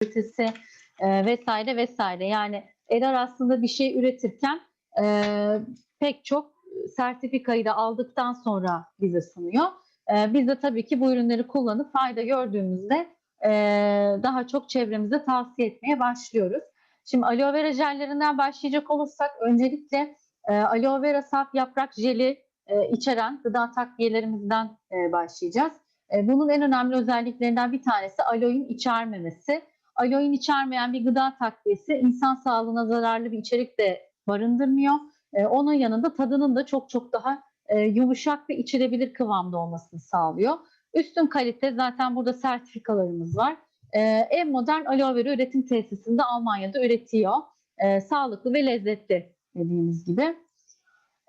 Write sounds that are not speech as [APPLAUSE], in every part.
kalitesi e, vesaire vesaire. Yani Erar aslında bir şey üretirken e, pek çok sertifikayı da aldıktan sonra bize sunuyor. E, biz de tabii ki bu ürünleri kullanıp fayda gördüğümüzde e, daha çok çevremize tavsiye etmeye başlıyoruz. Şimdi aloe vera jellerinden başlayacak olursak öncelikle e, aloe vera saf yaprak jeli e, içeren gıda takviyelerimizden e, başlayacağız. E, bunun en önemli özelliklerinden bir tanesi aloein içermemesi. Aloein içermeyen bir gıda takviyesi insan sağlığına zararlı bir içerik de barındırmıyor. E, onun yanında tadının da çok çok daha e, yumuşak ve içilebilir kıvamda olmasını sağlıyor. Üstün kalite zaten burada sertifikalarımız var. E, en modern aloe vera üretim tesisinde Almanya'da üretiyor. E, sağlıklı ve lezzetli dediğimiz gibi.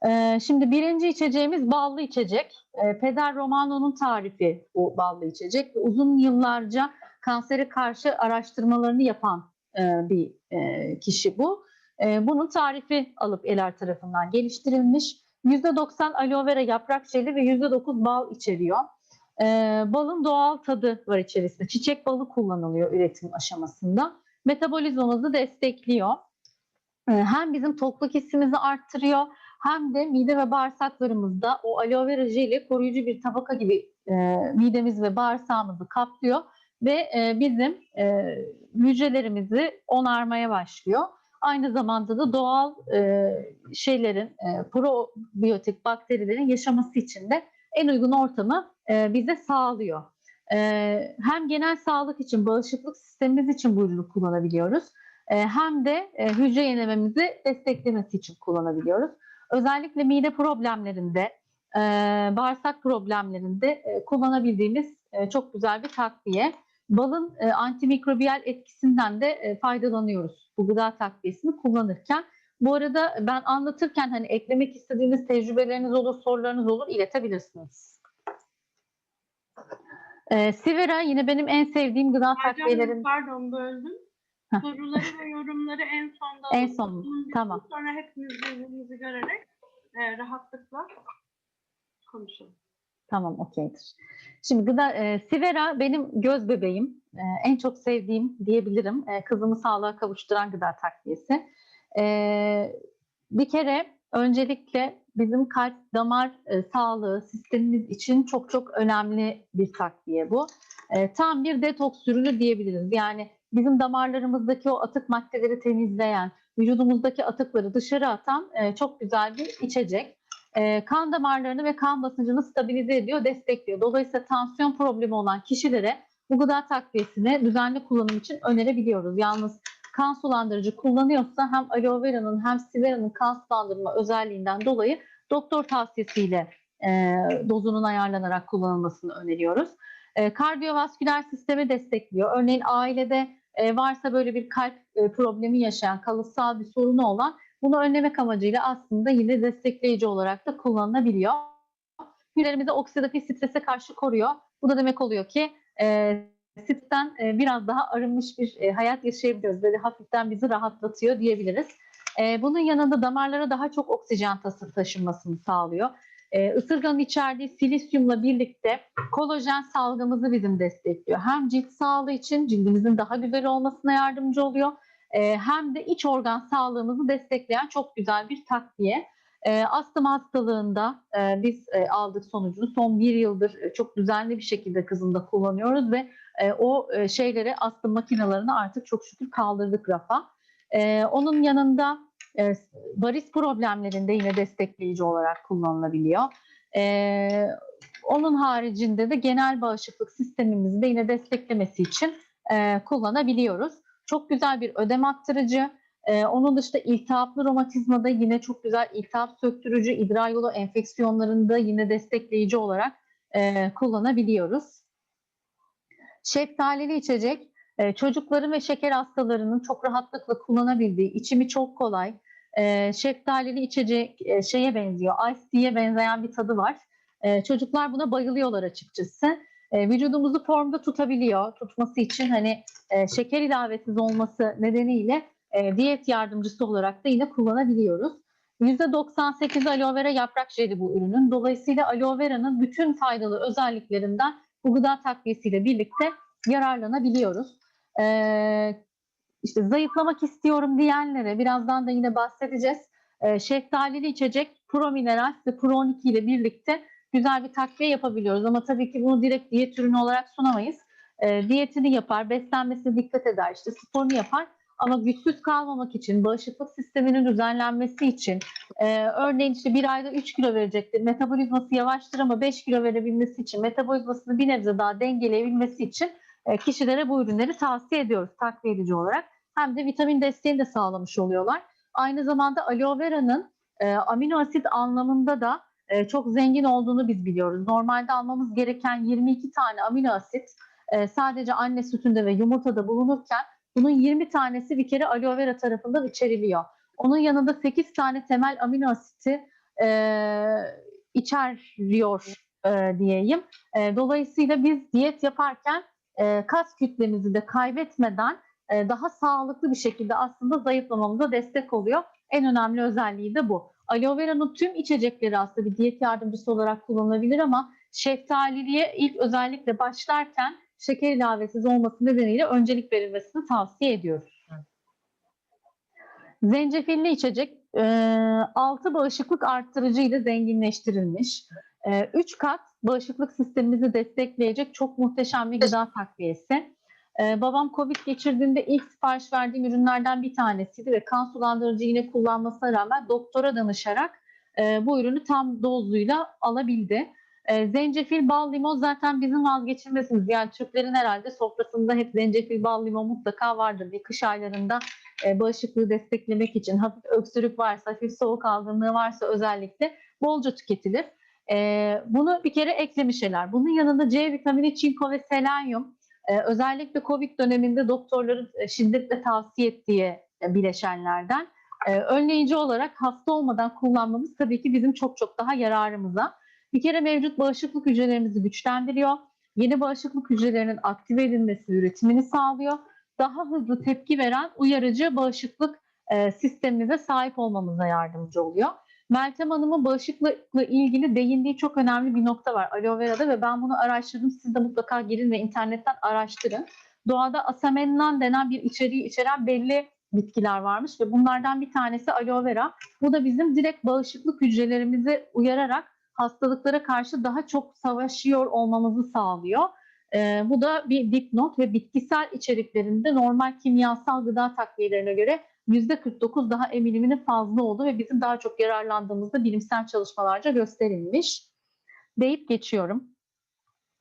E, şimdi birinci içeceğimiz ballı içecek. E, Peder Romano'nun tarifi bu ballı içecek. Uzun yıllarca kansere karşı araştırmalarını yapan e, bir e, kişi bu. E, bunun tarifi alıp Eler tarafından geliştirilmiş. %90 aloe vera yaprak jeli ve %9 bal içeriyor. E, balın doğal tadı var içerisinde. Çiçek balı kullanılıyor üretim aşamasında. Metabolizmamızı destekliyor. E, hem bizim tokluk hissimizi arttırıyor hem de mide ve bağırsaklarımızda o aloe vera jeli koruyucu bir tabaka gibi e, midemiz ve bağırsağımızı kaplıyor ve e, bizim e, hücrelerimizi onarmaya başlıyor. Aynı zamanda da doğal e, şeylerin, probiyotik bakterilerin yaşaması için de en uygun ortamı bize sağlıyor. Hem genel sağlık için, bağışıklık sistemimiz için bu ürünü kullanabiliyoruz. Hem de hücre yenilememizi desteklemesi için kullanabiliyoruz. Özellikle mide problemlerinde, bağırsak problemlerinde kullanabildiğimiz çok güzel bir takviye. Balın e, antimikrobiyal etkisinden de e, faydalanıyoruz bu gıda takviyesini kullanırken. Bu arada ben anlatırken hani eklemek istediğiniz tecrübeleriniz olur, sorularınız olur iletebilirsiniz. E, Sivera yine benim en sevdiğim gıda takviyelerin. Pardon böldüm. Soruları ve yorumları en sonda En son, tamam. Sonra hepimiz birbirimizi görerek e, rahatlıkla konuşalım. Tamam, okeydir. Şimdi gıda, e, Sivera benim göz bebeğim. E, en çok sevdiğim diyebilirim. E, kızımı sağlığa kavuşturan gıda takviyesi. E, bir kere öncelikle bizim kalp damar e, sağlığı sistemimiz için çok çok önemli bir takviye bu. E, tam bir detoks ürünü diyebiliriz. Yani bizim damarlarımızdaki o atık maddeleri temizleyen, vücudumuzdaki atıkları dışarı atan e, çok güzel bir içecek. E, kan damarlarını ve kan basıncını stabilize ediyor, destekliyor. Dolayısıyla tansiyon problemi olan kişilere bu gıda takviyesini düzenli kullanım için önerebiliyoruz. Yalnız kan sulandırıcı kullanıyorsa hem aloe vera'nın hem sivera'nın kan sulandırma özelliğinden dolayı doktor tavsiyesiyle e, dozunun ayarlanarak kullanılmasını öneriyoruz. E, kardiyovasküler sistemi destekliyor. Örneğin ailede e, varsa böyle bir kalp e, problemi yaşayan, kalıtsal bir sorunu olan bunu önlemek amacıyla aslında yine destekleyici olarak da kullanılabiliyor. Hücrelerimizi oksidatif strese karşı koruyor. Bu da demek oluyor ki e, stresten e, biraz daha arınmış bir e, hayat yaşayabiliyoruz. Böyle hafiften bizi rahatlatıyor diyebiliriz. E, bunun yanında damarlara daha çok oksijen tası taşınmasını sağlıyor. E, ısırganın içerdiği silisyumla birlikte kolajen salgımızı bizim destekliyor. Hem cilt sağlığı için cildimizin daha güzel olmasına yardımcı oluyor. E, hem de iç organ sağlığımızı destekleyen çok güzel bir takviye. E, astım hastalığında e, biz e, aldık sonucunu son bir yıldır e, çok düzenli bir şekilde kızımda kullanıyoruz ve o e, şeyleri astım makinalarını artık çok şükür kaldırdık rafa. E, onun yanında e, varis problemlerinde yine destekleyici olarak kullanılabiliyor. Onun haricinde de genel bağışıklık sistemimizi de yine desteklemesi için kullanabiliyoruz. Çok güzel bir ödem attırıcı. Ee, onun dışında iltihaplı romatizmada yine çok güzel iltihap söktürücü, idrar yolu enfeksiyonlarında yine destekleyici olarak e, kullanabiliyoruz. Şeftalili içecek e, çocukların ve şeker hastalarının çok rahatlıkla kullanabildiği, içimi çok kolay, e, şeftalili içecek e, şeye benziyor, ice tea'ye benzeyen bir tadı var. E, çocuklar buna bayılıyorlar açıkçası. E, vücudumuzu formda tutabiliyor. Tutması için hani e, şeker ilavesiz olması nedeniyle e, diyet yardımcısı olarak da yine kullanabiliyoruz. %98 aloe vera yaprak jeli bu ürünün. Dolayısıyla aloe vera'nın bütün faydalı özelliklerinden bu gıda takviyesiyle birlikte yararlanabiliyoruz. e, işte zayıflamak istiyorum diyenlere birazdan da yine bahsedeceğiz. E, şeftalili içecek Pro Mineral ve Pro 12 ile birlikte güzel bir takviye yapabiliyoruz. Ama tabii ki bunu direkt diyet ürünü olarak sunamayız. E, diyetini yapar, beslenmesine dikkat eder, işte sporunu yapar. Ama güçsüz kalmamak için, bağışıklık sisteminin düzenlenmesi için, e, örneğin işte bir ayda 3 kilo verecektir, metabolizması yavaştır ama 5 kilo verebilmesi için, metabolizmasını bir nebze daha dengeleyebilmesi için e, kişilere bu ürünleri tavsiye ediyoruz takviye edici olarak. Hem de vitamin desteğini de sağlamış oluyorlar. Aynı zamanda aloe vera'nın e, amino asit anlamında da e, çok zengin olduğunu biz biliyoruz. Normalde almamız gereken 22 tane amino asit e, sadece anne sütünde ve yumurtada bulunurken bunun 20 tanesi bir kere aloe vera tarafından içeriliyor. Onun yanında 8 tane temel amino asiti e, içeriyor e, diyeyim. E, dolayısıyla biz diyet yaparken e, kas kütlemizi de kaybetmeden e, daha sağlıklı bir şekilde aslında zayıflamamıza destek oluyor. En önemli özelliği de bu. Aloe vera'nın tüm içecekleri aslında bir diyet yardımcısı olarak kullanılabilir ama şeftaliliye ilk özellikle başlarken şeker ilavesiz olması nedeniyle öncelik verilmesini tavsiye ediyoruz. Zencefilli içecek e, 6 bağışıklık arttırıcı ile zenginleştirilmiş. 3 kat bağışıklık sistemimizi destekleyecek çok muhteşem bir gıda takviyesi. Ee, babam Covid geçirdiğinde ilk sipariş verdiğim ürünlerden bir tanesiydi ve kan sulandırıcı yine kullanmasına rağmen doktora danışarak e, bu ürünü tam dozuyla alabildi. E, zencefil, bal, limon zaten bizim vazgeçilmezimiz. Yani Türklerin herhalde sofrasında hep zencefil, bal, limon mutlaka vardır. Bir kış aylarında e, bağışıklığı desteklemek için hafif öksürük varsa, hafif soğuk algınlığı varsa özellikle bolca tüketilir. E, bunu bir kere eklemişler. Bunun yanında C vitamini, çinko ve selenyum özellikle COVID döneminde doktorların e, şiddetle tavsiye ettiği e, bileşenlerden. Ee, önleyici olarak hasta olmadan kullanmamız tabii ki bizim çok çok daha yararımıza. Bir kere mevcut bağışıklık hücrelerimizi güçlendiriyor. Yeni bağışıklık hücrelerinin aktive edilmesi, üretimini sağlıyor. Daha hızlı tepki veren uyarıcı bağışıklık e, sistemimize sahip olmamıza yardımcı oluyor. Meltem Hanım'ın bağışıklıkla ilgili değindiği çok önemli bir nokta var aloe vera'da ve ben bunu araştırdım. Siz de mutlaka girin ve internetten araştırın. Doğada asamennan denen bir içeriği içeren belli bitkiler varmış ve bunlardan bir tanesi aloe vera. Bu da bizim direkt bağışıklık hücrelerimizi uyararak hastalıklara karşı daha çok savaşıyor olmamızı sağlıyor. Ee, bu da bir dipnot ve bitkisel içeriklerinde normal kimyasal gıda takviyelerine göre %49 daha emiliminin fazla olduğu ve bizim daha çok yararlandığımızda bilimsel çalışmalarca gösterilmiş. Deyip geçiyorum.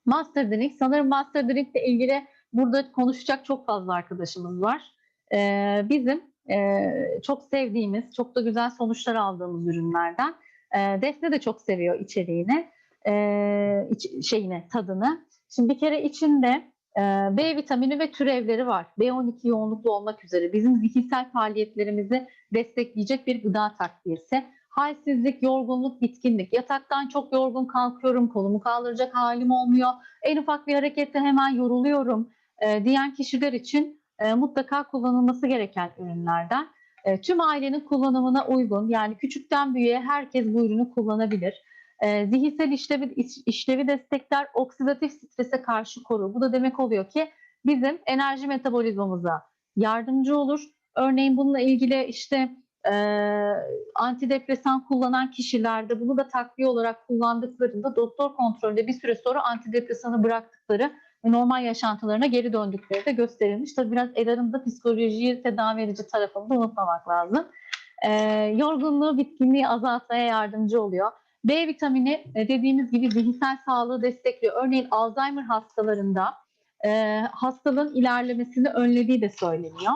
Master Drink, sanırım Master Drink ile ilgili burada konuşacak çok fazla arkadaşımız var. Ee, bizim e, çok sevdiğimiz, çok da güzel sonuçlar aldığımız ürünlerden. E, Defne de çok seviyor içeriğini, e, iç, şeyine, tadını. Şimdi bir kere içinde ee, B vitamini ve türevleri var. B12 yoğunluklu olmak üzere bizim zihinsel faaliyetlerimizi destekleyecek bir gıda takviyesi. Halsizlik, yorgunluk, bitkinlik. Yataktan çok yorgun kalkıyorum, kolumu kaldıracak halim olmuyor. En ufak bir harekette hemen yoruluyorum e, diyen kişiler için e, mutlaka kullanılması gereken ürünlerden. E, tüm ailenin kullanımına uygun yani küçükten büyüğe herkes bu ürünü kullanabilir. E, zihinsel işlevi, işlevi destekler, oksidatif strese karşı korur. Bu da demek oluyor ki bizim enerji metabolizmamıza yardımcı olur. Örneğin bununla ilgili işte e, antidepresan kullanan kişilerde bunu da takviye olarak kullandıklarında doktor kontrolünde bir süre sonra antidepresanı bıraktıkları normal yaşantılarına geri döndükleri de gösterilmiş. Tabii biraz el da psikolojiyi tedavi edici tarafını da unutmamak lazım. E, yorgunluğu, bitkinliği azaltmaya yardımcı oluyor. B vitamini e, dediğimiz gibi zihinsel sağlığı destekliyor. Örneğin Alzheimer hastalarında e, hastalığın ilerlemesini önlediği de söyleniyor.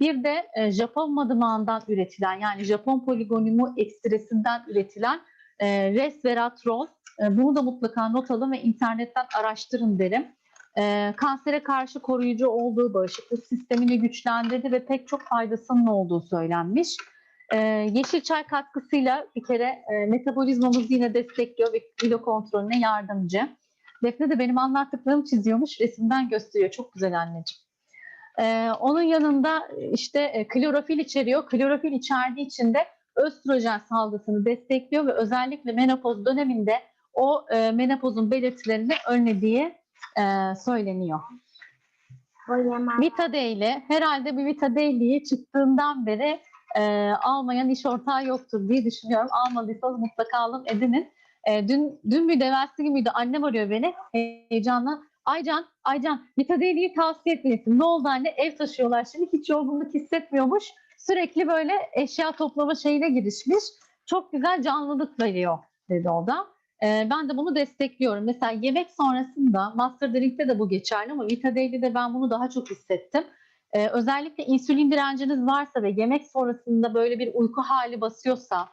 Bir de e, Japon madımağından üretilen yani Japon poligonimu ekstresinden üretilen e, resveratrol. E, bunu da mutlaka not alın ve internetten araştırın derim. E, kansere karşı koruyucu olduğu, bağışıklık sistemini güçlendirdi ve pek çok faydasının olduğu söylenmiş. Ee, yeşil çay katkısıyla bir kere e, metabolizmamızı yine destekliyor ve kilo kontrolüne yardımcı. Defne de benim anlattıklarımı çiziyormuş, resimden gösteriyor. Çok güzel anneciğim. Ee, onun yanında işte e, klorofil içeriyor. Klorofil içerdiği için de östrojen salgısını destekliyor ve özellikle menopoz döneminde o e, menopozun belirtilerini önlediği e, söyleniyor. Vita Daily herhalde bu Vita Daily'yi çıktığından beri e, almayan iş ortağı yoktur diye düşünüyorum. Almadıysanız mutlaka alın edinin. E, dün dün bir devesi gibiydi. Annem arıyor beni heyecanla. Aycan, Aycan Vita Daily'yi tavsiye etmelisin. Ne oldu anne? Ev taşıyorlar şimdi. Hiç yorgunluk hissetmiyormuş. Sürekli böyle eşya toplama şeyine girişmiş. Çok güzel canlılık veriyor dedi o da. Ee, ben de bunu destekliyorum. Mesela yemek sonrasında Master Drink'te de bu geçerli ama Vita Daily'de ben bunu daha çok hissettim. Ee, özellikle insülin direnciniz varsa ve yemek sonrasında böyle bir uyku hali basıyorsa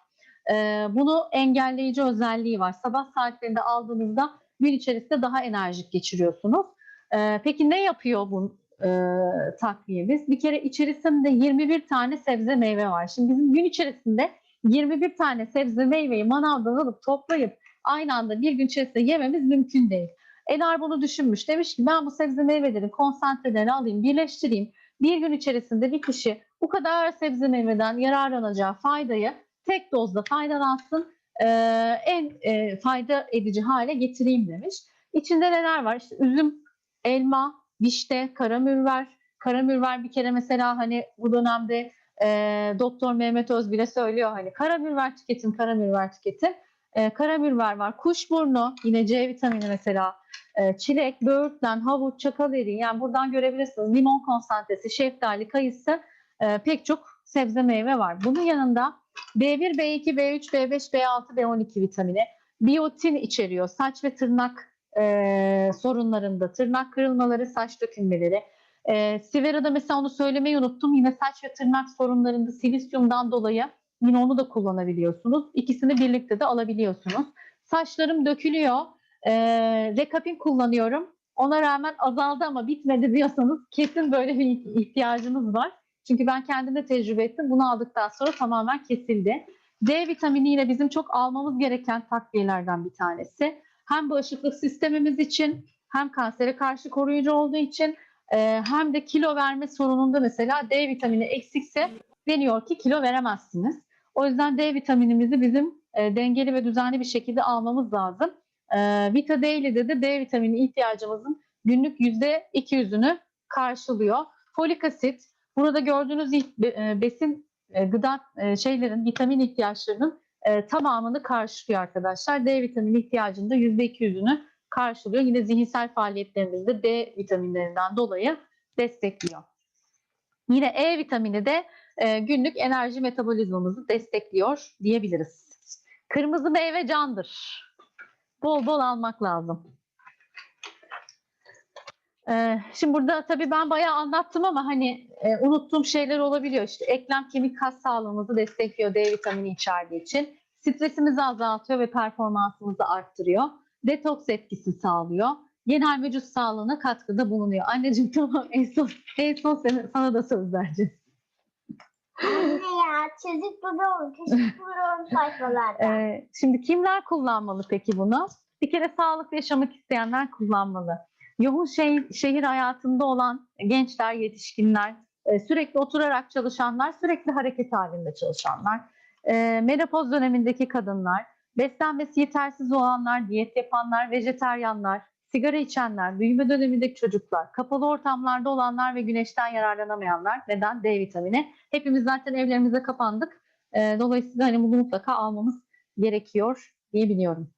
e, bunu engelleyici özelliği var. Sabah saatlerinde aldığınızda gün içerisinde daha enerjik geçiriyorsunuz. Ee, peki ne yapıyor bu e, takviyemiz? Bir kere içerisinde 21 tane sebze meyve var. Şimdi bizim gün içerisinde 21 tane sebze meyveyi manavdan alıp toplayıp aynı anda bir gün içerisinde yememiz mümkün değil. Enar bunu düşünmüş. Demiş ki ben bu sebze meyvelerin konsantrelerini alayım, birleştireyim. Bir gün içerisinde bir kişi bu kadar sebze meyveden yararlanacağı faydayı tek dozda faydalansın, e, en e, fayda edici hale getireyim demiş. İçinde neler var? İşte üzüm, elma, vişne, karamürver. Karamürver bir kere mesela hani bu dönemde e, Doktor Mehmet Öz bile söylüyor hani karamürver tüketin, karamürver tüketin. E, karamürver var, kuşburnu, yine C vitamini mesela, e, çilek, böğürtlen, havuç, çakal eriği. Yani buradan görebilirsiniz limon konsantresi, şeftali, kayısı e, pek çok sebze meyve var. Bunun yanında B1, B2, B3, B5, B6, B12 vitamini, biotin içeriyor. Saç ve tırnak e, sorunlarında, tırnak kırılmaları, saç dökülmeleri. E, Sivera'da mesela onu söylemeyi unuttum. Yine saç ve tırnak sorunlarında silisyumdan dolayı yine onu da kullanabiliyorsunuz. İkisini birlikte de alabiliyorsunuz. Saçlarım dökülüyor. E, Rekapin kullanıyorum. Ona rağmen azaldı ama bitmedi diyorsanız kesin böyle bir ihtiyacınız var. Çünkü ben kendim de tecrübe ettim. Bunu aldıktan sonra tamamen kesildi. D vitamini yine bizim çok almamız gereken takviyelerden bir tanesi. Hem bağışıklık sistemimiz için hem kansere karşı koruyucu olduğu için e, hem de kilo verme sorununda mesela D vitamini eksikse deniyor ki kilo veremezsiniz. O yüzden D vitaminimizi bizim e, dengeli ve düzenli bir şekilde almamız lazım. E, Vita Daily'de de D vitamini ihtiyacımızın günlük %200'ünü karşılıyor. Folik asit, burada gördüğünüz e, besin e, gıda e, şeylerin, vitamin ihtiyaçlarının tamamını karşılıyor arkadaşlar. D vitamini ihtiyacının da %200'ünü karşılıyor. Yine zihinsel faaliyetlerimizde D vitaminlerinden dolayı destekliyor. Yine E vitamini de günlük enerji metabolizmamızı destekliyor diyebiliriz. Kırmızı meyve candır. Bol bol almak lazım. Ee, şimdi burada tabii ben bayağı anlattım ama hani e, unuttuğum şeyler olabiliyor. İşte eklem kemik kas sağlığımızı destekliyor D vitamini içerdiği için. Stresimizi azaltıyor ve performansımızı arttırıyor. Detoks etkisi sağlıyor. Genel vücut sağlığına katkıda bulunuyor. Anneciğim [LAUGHS] tamam en son, en son sana, da söz vereceğiz. Anne ya çocuk buluyorum. Çocuk [LAUGHS] buluyorum sayfalarda. Ee, şimdi kimler kullanmalı peki bunu? Bir kere sağlıklı yaşamak isteyenler kullanmalı. Yoğun şey, şehir hayatında olan gençler, yetişkinler, e, sürekli oturarak çalışanlar, sürekli hareket halinde çalışanlar, e, menopoz dönemindeki kadınlar, beslenmesi yetersiz olanlar, diyet yapanlar, vejeteryanlar, sigara içenler, büyüme dönemindeki çocuklar, kapalı ortamlarda olanlar ve güneşten yararlanamayanlar. Neden? D vitamini. Hepimiz zaten evlerimize kapandık. E, dolayısıyla hani bunu mutlaka almamız gerekiyor diye biliyorum.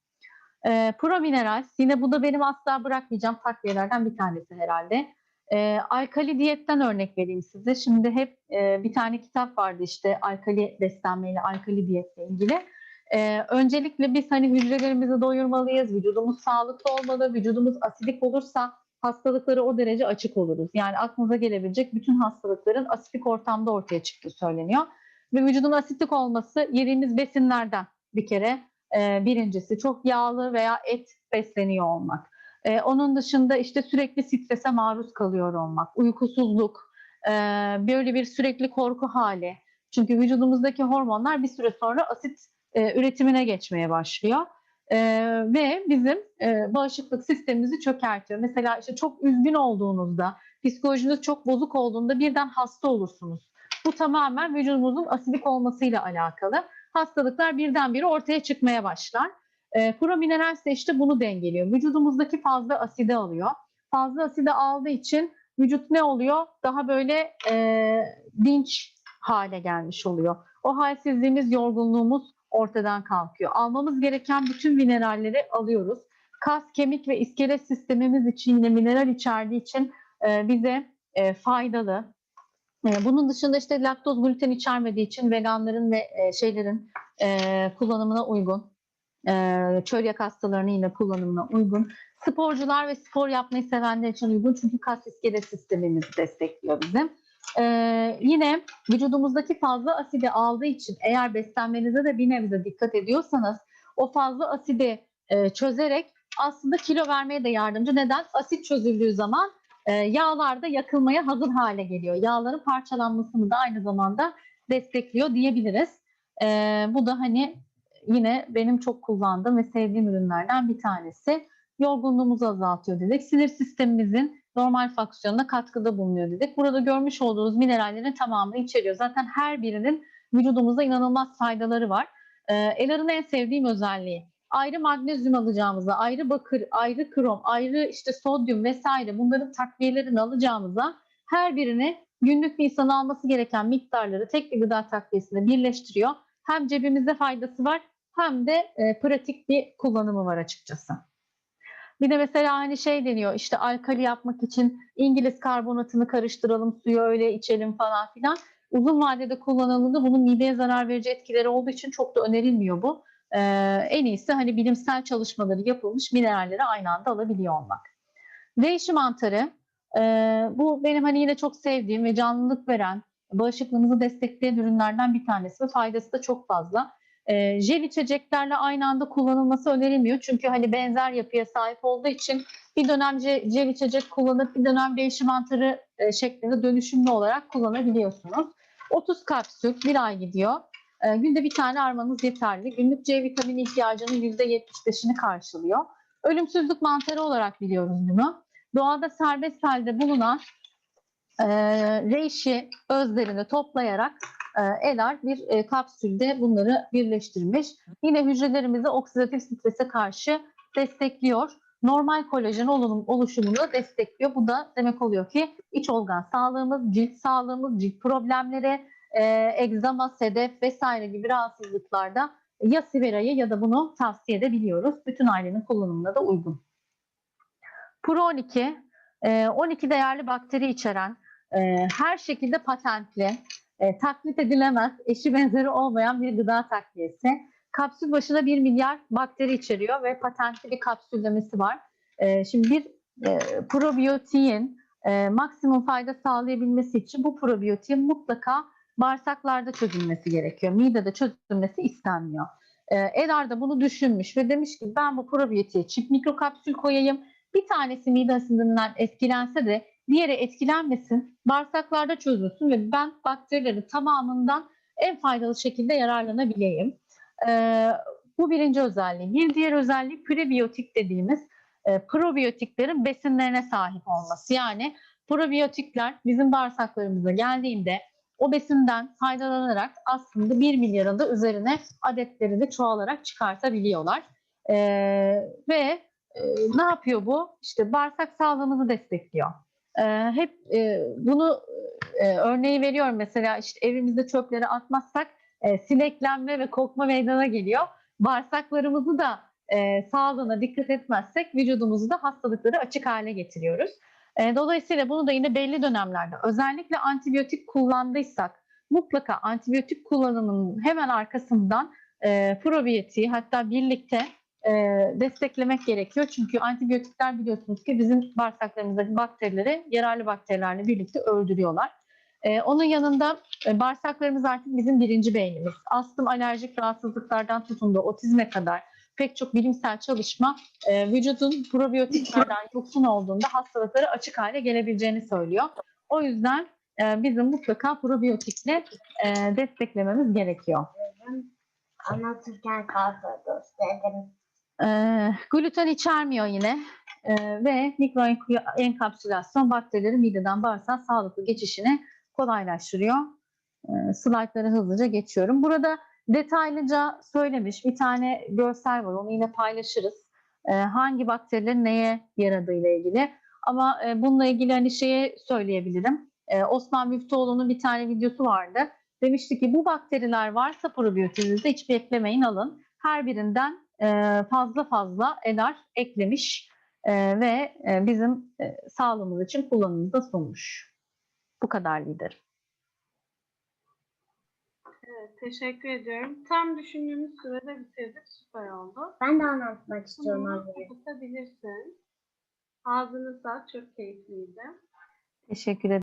E, Pro Mineral, yine bu da benim asla bırakmayacağım takviyelerden bir tanesi herhalde. E, alkali diyetten örnek vereyim size. Şimdi hep e, bir tane kitap vardı işte alkali beslenmeyle, alkali diyetle ilgili. E, öncelikle biz hani hücrelerimizi doyurmalıyız, vücudumuz sağlıklı olmalı, vücudumuz asidik olursa hastalıkları o derece açık oluruz. Yani aklınıza gelebilecek bütün hastalıkların asidik ortamda ortaya çıktığı söyleniyor. Ve vücudun asitik olması yediğimiz besinlerden bir kere e, birincisi çok yağlı veya et besleniyor olmak. E, onun dışında işte sürekli strese maruz kalıyor olmak, uykusuzluk, e, böyle bir sürekli korku hali. Çünkü vücudumuzdaki hormonlar bir süre sonra asit e, üretimine geçmeye başlıyor. E, ve bizim e, bağışıklık sistemimizi çökertiyor. Mesela işte çok üzgün olduğunuzda, psikolojiniz çok bozuk olduğunda birden hasta olursunuz. Bu tamamen vücudumuzun asidik olmasıyla alakalı hastalıklar birdenbire ortaya çıkmaya başlar. E, Pro Mineral ise işte bunu dengeliyor. Vücudumuzdaki fazla asidi alıyor. Fazla asidi aldığı için vücut ne oluyor? Daha böyle e, dinç hale gelmiş oluyor. O halsizliğimiz, yorgunluğumuz ortadan kalkıyor. Almamız gereken bütün mineralleri alıyoruz. Kas, kemik ve iskelet sistemimiz için yine mineral içerdiği için e, bize e, faydalı. E, bunun dışında işte laktoz, gluten içermediği için veganların ve e, şeylerin e, kullanımına uygun. E, çölyak hastalarının yine kullanımına uygun. Sporcular ve spor yapmayı sevenler için uygun çünkü kas iskelet sistemimizi destekliyor bizim. Ee, yine vücudumuzdaki fazla asidi aldığı için eğer beslenmenize de bir nebze dikkat ediyorsanız o fazla asidi e, çözerek aslında kilo vermeye de yardımcı. Neden? Asit çözüldüğü zaman e, yağlar da yakılmaya hazır hale geliyor. Yağların parçalanmasını da aynı zamanda destekliyor diyebiliriz. E, bu da hani yine benim çok kullandığım ve sevdiğim ürünlerden bir tanesi. Yorgunluğumuzu azaltıyor dedik. Sinir sistemimizin normal fonksiyonuna katkıda bulunuyor dedik. Burada görmüş olduğunuz minerallerin tamamını içeriyor. Zaten her birinin vücudumuza inanılmaz faydaları var. Ee, Elar'ın en sevdiğim özelliği ayrı magnezyum alacağımıza, ayrı bakır, ayrı krom, ayrı işte sodyum vesaire bunların takviyelerini alacağımıza her birini günlük bir insan alması gereken miktarları tek bir gıda takviyesine birleştiriyor. Hem cebimizde faydası var hem de e, pratik bir kullanımı var açıkçası. Bir de mesela hani şey deniyor işte alkali yapmak için İngiliz karbonatını karıştıralım suyu öyle içelim falan filan. Uzun vadede kullanıldığında bunun mideye zarar verici etkileri olduğu için çok da önerilmiyor bu. Ee, en iyisi hani bilimsel çalışmaları yapılmış mineralleri aynı anda alabiliyor olmak. Reishi mantarı e, bu benim hani yine çok sevdiğim ve canlılık veren bağışıklığımızı destekleyen ürünlerden bir tanesi ve faydası da çok fazla. E, jel içeceklerle aynı anda kullanılması önerilmiyor. Çünkü hani benzer yapıya sahip olduğu için bir dönem jel içecek kullanıp bir dönem reishi mantarı e, şeklinde dönüşümlü olarak kullanabiliyorsunuz. 30 kapsül bir ay gidiyor. E, günde bir tane almanız yeterli. Günlük C vitamini ihtiyacının %75'ini karşılıyor. Ölümsüzlük mantarı olarak biliyoruz bunu. Doğada serbest halde bulunan e, reishi özlerini toplayarak Elar bir e, kapsülde bunları birleştirmiş. Yine hücrelerimizi oksidatif strese karşı destekliyor. Normal kolajen oluşumunu destekliyor. Bu da demek oluyor ki iç organ sağlığımız, cilt sağlığımız, cilt problemleri, e, egzama, sedef vesaire gibi rahatsızlıklarda ya Sivera'yı ya da bunu tavsiye edebiliyoruz. Bütün ailenin kullanımına da uygun. Pro 12, e, 12 değerli bakteri içeren, e, her şekilde patentli, e, taklit edilemez, eşi benzeri olmayan bir gıda takviyesi. Kapsül başına 1 milyar bakteri içeriyor ve patentli bir kapsüllemesi var. E, şimdi bir e, probiyotiğin e, maksimum fayda sağlayabilmesi için bu probiyotiğin mutlaka bağırsaklarda çözülmesi gerekiyor. Midede çözülmesi istenmiyor. E, Elar da bunu düşünmüş ve demiş ki ben bu probiyotiğe çift mikrokapsül koyayım. Bir tanesi mide asidinden etkilense de diğeri etkilenmesin, bağırsaklarda çözülsün ve ben bakterilerin tamamından en faydalı şekilde yararlanabileyim. Ee, bu birinci özelliği. Bir diğer özelliği prebiyotik dediğimiz e, probiyotiklerin besinlerine sahip olması. Yani probiyotikler bizim bağırsaklarımıza geldiğinde o besinden faydalanarak aslında 1 milyarın da üzerine adetlerini çoğalarak çıkartabiliyorlar. Ee, ve e, ne yapıyor bu? İşte bağırsak sağlığımızı destekliyor. Hep e, bunu e, örneği veriyorum mesela işte evimizde çöpleri atmazsak e, sineklenme ve kokma meydana geliyor. Bağırsaklarımızı da e, sağlığına dikkat etmezsek vücudumuzu da hastalıkları açık hale getiriyoruz. E, dolayısıyla bunu da yine belli dönemlerde özellikle antibiyotik kullandıysak mutlaka antibiyotik kullanımının hemen arkasından e, probiyotiği hatta birlikte e, desteklemek gerekiyor. Çünkü antibiyotikler biliyorsunuz ki bizim bağırsaklarımızdaki bakterileri yararlı bakterilerle birlikte öldürüyorlar. E, onun yanında e, bağırsaklarımız artık bizim birinci beynimiz. Astım, alerjik rahatsızlıklardan tutun da otizme kadar pek çok bilimsel çalışma e, vücudun probiyotiklerden yoksun olduğunda hastalıkları açık hale gelebileceğini söylüyor. O yüzden e, bizim mutlaka probiyotikle e, desteklememiz gerekiyor. Anlatırken kaldı dostlarım. Ee, gluten içermiyor yine Ee, ve mikro enkapsülasyon bakterilerin mideden bağırsağa sağlıklı geçişini kolaylaştırıyor. Ee, slaytları hızlıca geçiyorum. Burada detaylıca söylemiş bir tane görsel var onu yine paylaşırız. Ee, hangi bakterilerin neye yaradığıyla ilgili. Ama e, bununla ilgili hani şeye söyleyebilirim. E, Osman Müftüoğlu'nun bir tane videosu vardı. Demişti ki bu bakteriler varsa probiyotinizde hiç beklemeyin alın. Her birinden e, fazla fazla enar eklemiş e, ve e, bizim e, sağlığımız için kullanımda sunmuş. Bu kadar liderim. Evet, teşekkür ediyorum. Tam düşündüğümüz sürede bitirdik. Süper oldu. Ben de anlatmak istiyorum abi. kapatabilirsin. Ağzını sağ, çok keyifliydi. Teşekkür ederim.